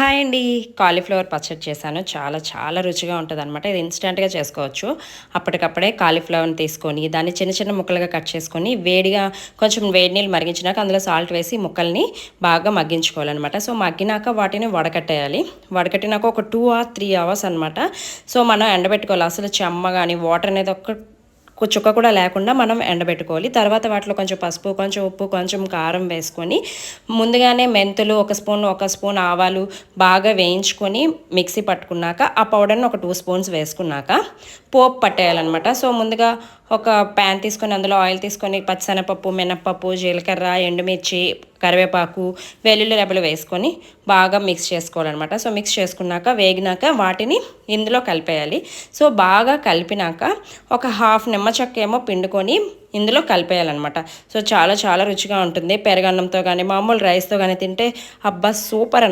Hi అండి. Cauliflower పచ్చడి చేశాను. చాలా చాలా రుచిగా ఉంటుంది అనమాట ఇది ఇన్స్టెంట్గా చేసుకోవచ్చు. అప్పటికప్పుడే కాలీఫ్లవర్ని తీసుకొని దాన్ని చిన్న చిన్న ముక్కలుగా కట్ చేసుకొని వేడిగా కొంచెం వేడి నీళ్ళు మరిగించినాక అందులో సాల్ట్ వేసి ముక్కల్ని బాగా మగ్గించుకోవాలన్నమాట. సో మగ్గినాక వాటిని వడకట్టేయాలి. వడకట్టినాక ఒక టూ ఆర్ త్రీ అవర్స్ అనమాట సో మనం ఎండబెట్టుకోవాలి. అసలు చెమ్మ కానీ వాటర్ అనేది ఒక చుక్క కూడా లేకుండా మనం ఎండబెట్టుకోవాలి. తర్వాత వాటిలో కొంచెం పసుపు కొంచెం ఉప్పు కొంచెం కారం వేసుకొని ముందుగానే మెంతులు ఒక స్పూన్ ఒక స్పూన్ ఆవాలు బాగా వేయించుకొని మిక్సీ పట్టుకున్నాక ఆ పౌడర్ని ఒక టూ స్పూన్స్ వేసుకున్నాక పోపు పట్టేయాలన్నమాట. సో ముందుగా ఒక ప్యాన్ తీసుకొని అందులో ఆయిల్ తీసుకొని పచ్చనపప్పు మినప్పప్పు జీలకర్ర ఎండుమిర్చి కరివేపాకు వెల్లుల్లి రెబ్బలు వేసుకొని బాగా మిక్స్ చేసుకోవాలన్నమాట. సో మిక్స్ చేసుకున్నాక వేగినాక వాటిని ఇందులో కలిపేయాలి. సో బాగా కలిపినాక ఒక హాఫ్ నిమ్మ చెక్క ఏమో పిండుకొని ఇందులో కలిపేయాలన్నమాట. సో చాలా చాలా రుచిగా ఉంటుంది. పెరగన్నంతో కానీ మామూలు రైస్తో కానీ తింటే అబ్బా సూపర్